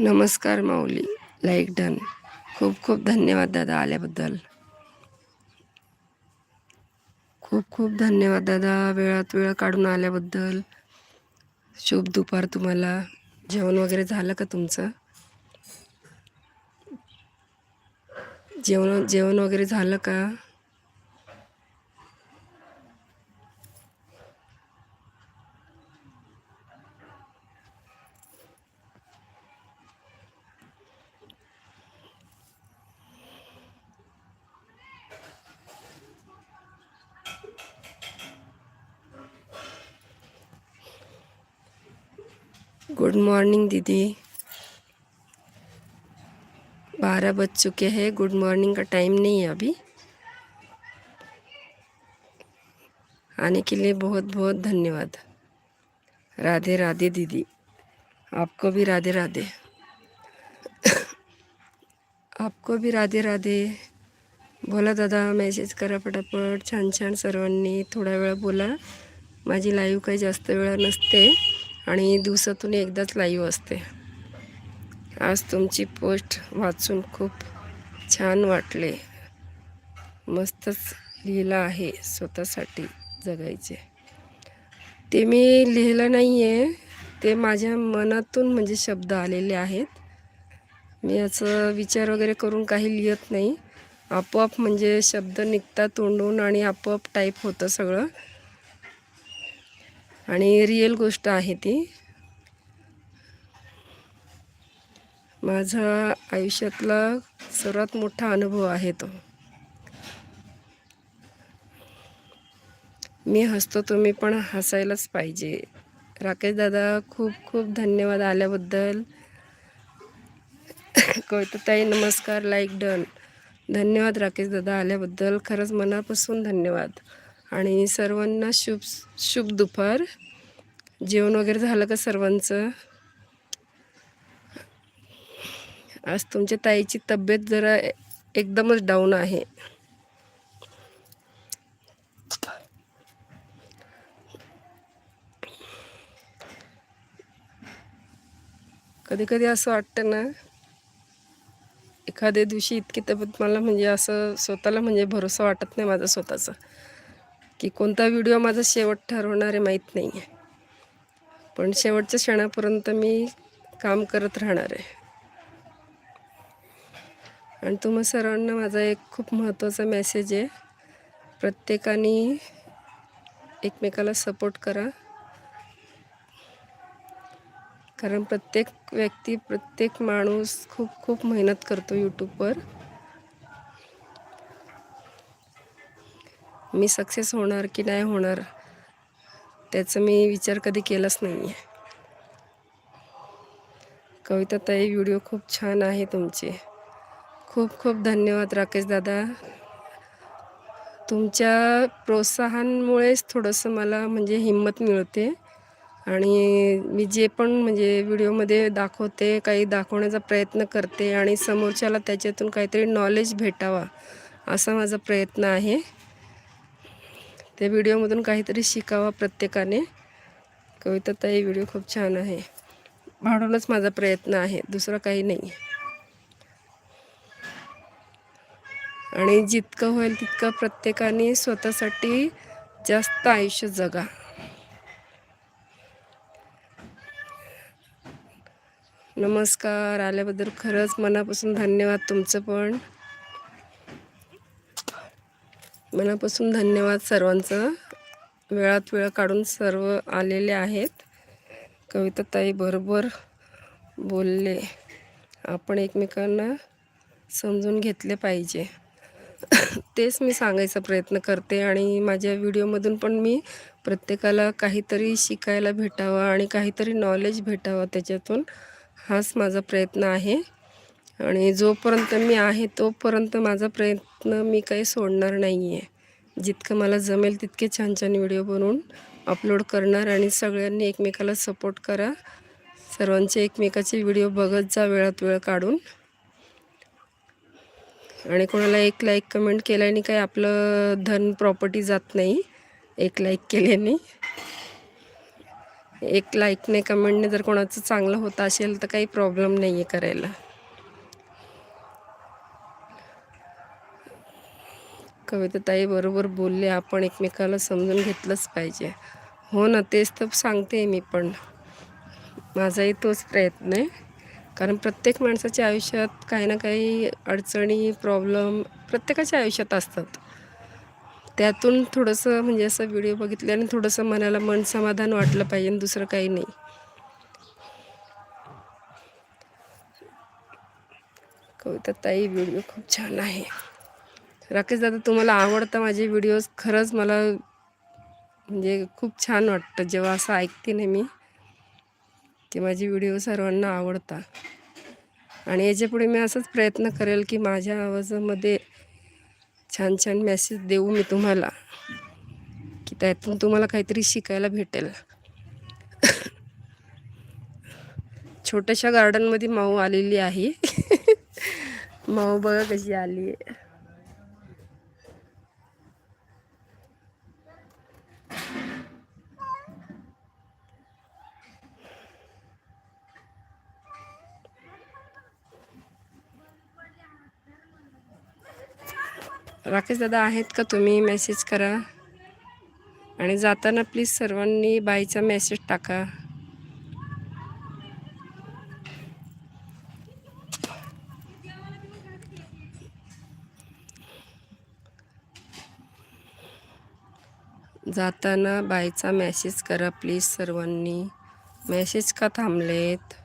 नमस्कार माऊली. Like done. खूप खूप धन्यवाद दादा आल्याबद्दल. खूप खूप धन्यवाद दादा वेळात वेळ काढून आल्याबद्दल. शुभ दुपार तुम्हाला. जेवण वगैरे झालं का तुमचं? जेवण जेवण वगैरे झालं का? गुड मॉर्निंग दीदी। बारह बज चुके हैं। गुड मॉर्निंग का टाइम नहीं है अभी। आने के लिए बहुत बहुत धन्यवाद। राधे राधे दीदी। आपको भी राधे राधे। आपको भी राधे राधे। बोला, दादा मेसेज करा पटापट छान छान सर्वांनी थोडा वेळ बोला. माझी लाईव्ह काही जास्त वेळा नसते. आणि दिवसातून एकदाच लाईव्ह असते. आज तुमची पोस्ट वाचून खूप छान वाटले. मस्तच लिहिलं आहे स्वतःसाठी जगायचे. ते मी लिहिलं नाही आहे ते माझ्या मनातून म्हणजे शब्द आलेले आहेत. मी असं विचार वगैरे करून काही लिहित नाही. आपोआप म्हणजे शब्द निघतात तोंडून आणि आपोआप टाईप होतं सगळं. आणि रिअल गोष्ट आहे ती. माझा आयुष्यातला सर्वात मोठा अनुभव आहे तो. मी हसतो तुम्ही पण हसायलाच पाहिजे. राकेश दादा खूप खूप धन्यवाद आल्याबद्दल. ताई नमस्कार लाईक डन धन्यवाद राकेश दादा आल्याबद्दल. खरंच मनापासून धन्यवाद. आणि सर्वांना शुभ शुभ दुपार. जेवण वगैरे झालं का सर्वांचं? आज तुमच्या ताईची तब्येत जरा एकदमच डाऊन आहे. कधी कधी असं वाटतं ना एखाद्या दिवशी इतकी तब्येत मला म्हणजे असं स्वतःला म्हणजे भरोसा वाटत नाही माझा स्वतःचा. की कोणता व्हिडिओ माझा शेवट ठरवणार आहे माहीत नाही आहे पण शेवटच्या क्षणापर्यंत मी काम करत राहणार आहे. आणि तुम्हा सर्वांना माझा एक खूप महत्त्वाचा मेसेज आहे. प्रत्येकाने एकमेकाला सपोर्ट करा. कारण प्रत्येक व्यक्ती प्रत्येक माणूस खूप खूप मेहनत करतो यूट्यूबवर मी सक्सेस होणार की नाही होणार त्याचा मी विचार कधी केलाच नाही आहे कविता ताई व्हिडिओ खूप छान आहे तुमचे. खूप खूप धन्यवाद राकेश दादा. तुमच्या प्रोत्साहनामुळेच थोडंसं मला म्हणजे हिंमत मिळते आणि मी जे पण म्हणजे व्हिडिओमध्ये दाखवते काही दाखवण्याचा प्रयत्न करते आणि समोरच्याला त्याच्यातून काहीतरी नॉलेज भेटावा असा माझा प्रयत्न आहे. त्या व्हिडिओमधून काहीतरी शिकावा प्रत्येकाने. कविता ताई व्हिडिओ खूप छान आहे. म्हणूनच माझा प्रयत्न आहे दुसरा काही नाही. आणि जितकं होईल तितकं प्रत्येकाने स्वतःसाठी जास्त आयुष्य जगा. नमस्कार. आल्याबद्दल खरंच मनापासून धन्यवाद तुमचं पण. मनापासून धन्यवाद सर्वांचं. वेळात वेळ काढून सर्व आलेले आहेत. कविताताई बरोबर बोलले. आपण एकमेकांना समजून घेतले पाहिजे. तेच मी सांगायचा प्रयत्न करते आणि माझ्या व्हिडिओमधून पण मी प्रत्येकाला काहीतरी शिकायला भेटावं आणि काहीतरी नॉलेज भेटावं त्याच्यातून. हाच माझा प्रयत्न आहे. आणि जोपर्यंत मी आहे तोपर्यंत माझा प्रयत्न मी काही सोडणार नाही आहे जितकं मला जमेल तितके छान छान व्हिडिओ बनवून अपलोड करणार आणि सगळ्यांनी एकमेकाला सपोर्ट करा. सर्वांचे एकमेकाचे व्हिडिओ बघत जा वेळात वेळ काढून. आणि कोणाला एक लाईक कमेंट केल्याने काही आपलं धन प्रॉपर्टी जात नाही. एक लाईक केल्याने. एक लाईकने कमेंटने जर कोणाचं चांगलं होत असेल तर काही प्रॉब्लेम नाही आहे करायला. कविताताई बरोबर बोलले आपण एकमेकाला समजून घेतलंच पाहिजे. हो ना तेच तर सांगते मी पण. माझाही तोच प्रयत्न आहे. कारण प्रत्येक माणसाच्या आयुष्यात काही ना काही अडचणी प्रॉब्लेम प्रत्येकाच्या आयुष्यात असतात. त्यातून थोडंसं म्हणजे असं व्हिडिओ बघितल्याने थोडंसं मनाला मन समाधान वाटलं पाहिजे आणि दुसरं काही नाही. कविता ताई व्हिडिओ खूप छान आहे. राकेश दादा तुम्हाला आवडतं माझे व्हिडिओज खरंच मला म्हणजे खूप छान वाटतं. जेव्हा असं ऐकते ना मी की माझे व्हिडिओ सर्वांना आवडतात. आणि याच्यापुढे मी असंच प्रयत्न करेल की माझ्या आवाजामध्ये छान छान मेसेज देऊ मी तुम्हाला की त्यातून तुम्हाला काहीतरी शिकायला भेटेल. छोट्याशा गार्डनमध्ये माऊ आलेली आहे. माऊ बघा कशी आली आहे राकेश दादा आहेत का? तुम्ही मेसेज करा. आणि जाताना प्लीज सर्वांनी बाईचा मेसेज टाका. जाताना बाईचा मेसेज करा प्लीज सर्वांनी. मेसेज का थांबलेत?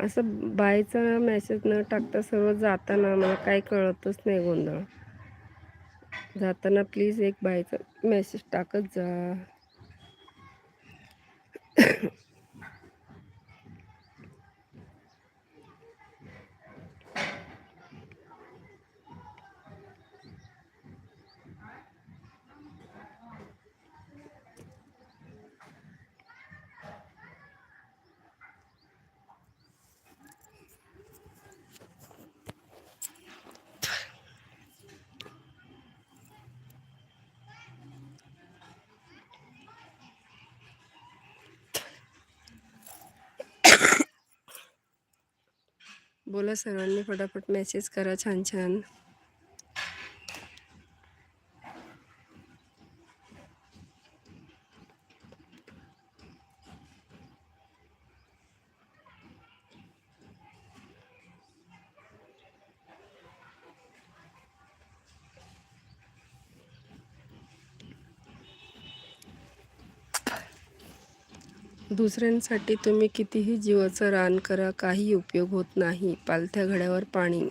असं बायचा मेसेज न टाकता सर्व जाताना मला काही कळतच नाही गोंधळ. जाताना प्लीज एक बायचा मेसेज टाकत जा. बोला सर्वांनी फटाफट मेसेज करा छान छान. दुसऱ्यांसाठी तुम्ही कितीही जीवाचं रान करा काही उपयोग होत नाही. पालथ्या घड्यावर पाणी.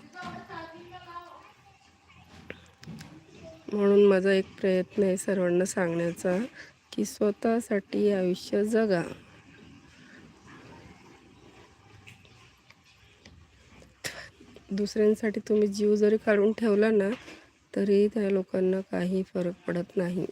म्हणून माझा एक प्रयत्न आहे सर्वांना सांगण्याचा की स्वतःसाठी आयुष्य जगा. दुसऱ्यांसाठी तुम्ही जीव जरी काढून ठेवला ना तरी त्या लोकांना काही फरक पडत नाही.